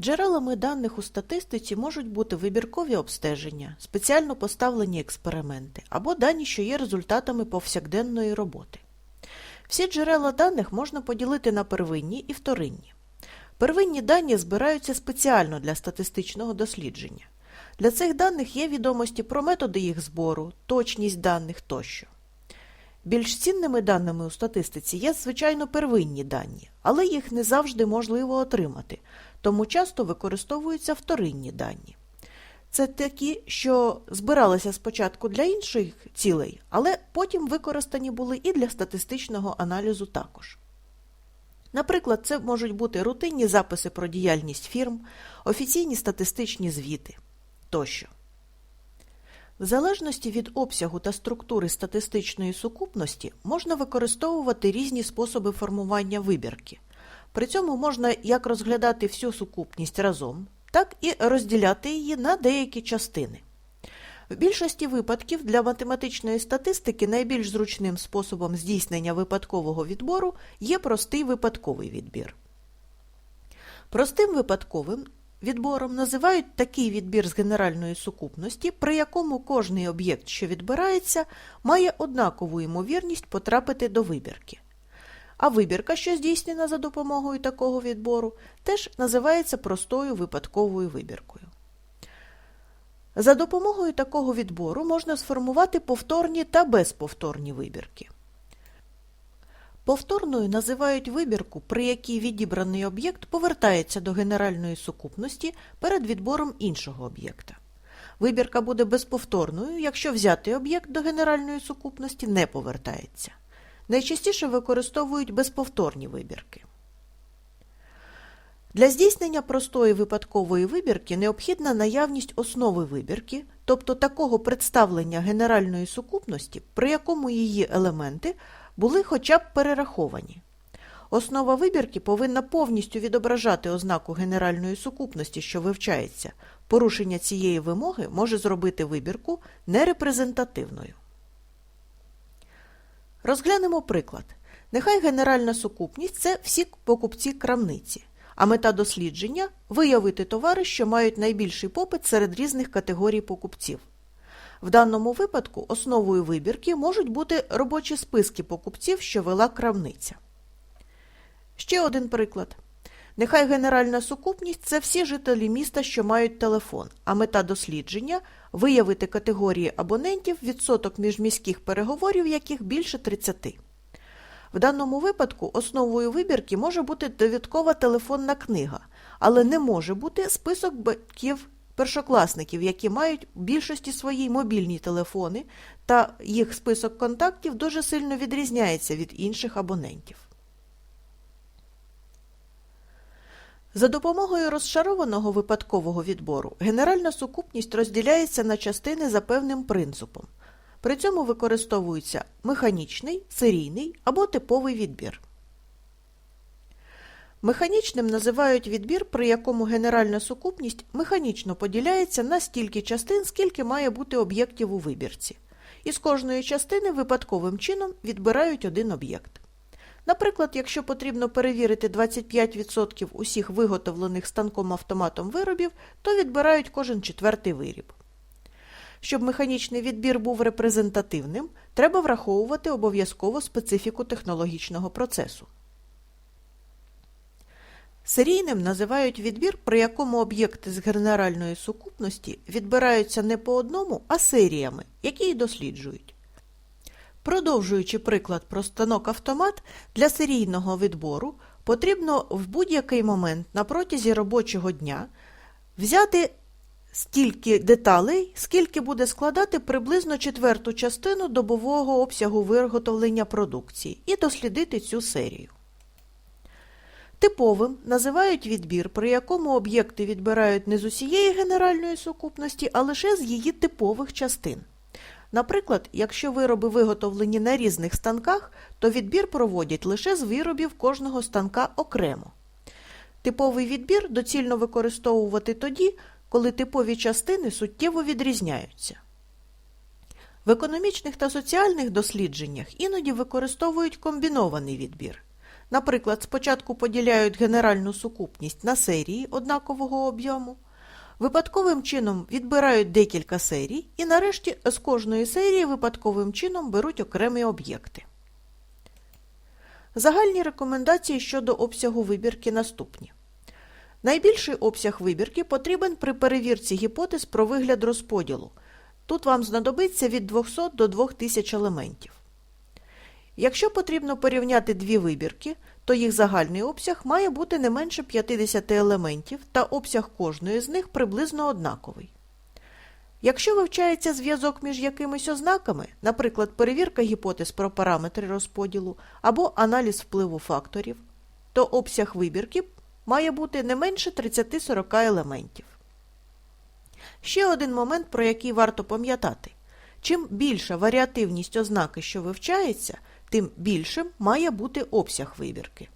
Джерелами даних у статистиці можуть бути вибіркові обстеження, спеціально поставлені експерименти або дані, що є результатами повсякденної роботи. Всі джерела даних можна поділити на первинні і вторинні. Первинні дані збираються спеціально для статистичного дослідження. Для цих даних є відомості про методи їх збору, точність даних тощо. Більш цінними даними у статистиці є, звичайно, первинні дані, але їх не завжди можливо отримати, тому часто використовуються вторинні дані. Це такі, що збиралися спочатку для інших цілей, але потім використані були і для статистичного аналізу також. Наприклад, це можуть бути рутинні записи про діяльність фірм, офіційні статистичні звіти тощо. В залежності від обсягу та структури статистичної сукупності можна використовувати різні способи формування вибірки. При цьому можна як розглядати всю сукупність разом, так і розділяти її на деякі частини. В більшості випадків для математичної статистики найбільш зручним способом здійснення випадкового відбору є простий випадковий відбір. Простим випадковим відбором називають такий відбір з генеральної сукупності, при якому кожний об'єкт, що відбирається, має однакову ймовірність потрапити до вибірки. А вибірка, що здійснена за допомогою такого відбору, теж називається простою випадковою вибіркою. За допомогою такого відбору можна сформувати повторні та безповторні вибірки. Повторною називають вибірку, при якій відібраний об'єкт повертається до генеральної сукупності перед відбором іншого об'єкта. Вибірка буде безповторною, якщо взятий об'єкт до генеральної сукупності не повертається. Найчастіше використовують безповторні вибірки. Для здійснення простої випадкової вибірки необхідна наявність основи вибірки, тобто такого представлення генеральної сукупності, при якому її елементи були хоча б перераховані. Основа вибірки повинна повністю відображати ознаку генеральної сукупності, що вивчається. Порушення цієї вимоги може зробити вибірку нерепрезентативною. Розглянемо приклад. Нехай генеральна сукупність це всі покупці крамниці, а мета дослідження виявити товари, що мають найбільший попит серед різних категорій покупців. В даному випадку основою вибірки можуть бути робочі списки покупців, що вела крамниця. Ще один приклад. Нехай генеральна сукупність це всі жителі міста, що мають телефон, а мета дослідження виявити категорії абонентів, відсоток міжміських переговорів, яких більше 30. В даному випадку основою вибірки може бути довідкова телефонна книга, але не може бути список батьків першокласників, які мають в більшості своїй мобільні телефони, та їх список контактів дуже сильно відрізняється від інших абонентів. За допомогою розшарованого випадкового відбору генеральна сукупність розділяється на частини за певним принципом. При цьому використовується механічний, серійний або типовий відбір. Механічним називають відбір, при якому генеральна сукупність механічно поділяється на стільки частин, скільки має бути об'єктів у вибірці. Із кожної частини випадковим чином відбирають один об'єкт. Наприклад, якщо потрібно перевірити 25% усіх виготовлених станком-автоматом виробів, то відбирають кожен четвертий виріб. Щоб механічний відбір був репрезентативним, треба враховувати обов'язково специфіку технологічного процесу. Серійним називають відбір, при якому об'єкти з генеральної сукупності відбираються не по одному, а серіями, які й досліджують. Продовжуючи приклад про станок-автомат, для серійного відбору потрібно в будь-який момент на протязі робочого дня взяти стільки деталей, скільки буде складати приблизно четверту частину добового обсягу виготовлення продукції, і дослідити цю серію. Типовим називають відбір, при якому об'єкти відбирають не з усієї генеральної сукупності, а лише з її типових частин. Наприклад, якщо вироби виготовлені на різних станках, то відбір проводять лише з виробів кожного станка окремо. Типовий відбір доцільно використовувати тоді, коли типові частини суттєво відрізняються. В економічних та соціальних дослідженнях іноді використовують комбінований відбір. Наприклад, спочатку поділяють генеральну сукупність на серії однакового об'єму, випадковим чином відбирають декілька серій і нарешті з кожної серії випадковим чином беруть окремі об'єкти. Загальні рекомендації щодо обсягу вибірки наступні. Найбільший обсяг вибірки потрібен при перевірці гіпотез про вигляд розподілу. Тут вам знадобиться від 200 до 2000 елементів. Якщо потрібно порівняти дві вибірки, то їх загальний обсяг має бути не менше 50 елементів та обсяг кожної з них приблизно однаковий. Якщо вивчається зв'язок між якимись ознаками, наприклад, перевірка гіпотез про параметри розподілу або аналіз впливу факторів, то обсяг вибірки має бути не менше 30-40 елементів. Ще один момент, про який варто пам'ятати. Чим більша варіативність ознаки, що вивчається, тим більшим має бути обсяг вибірки.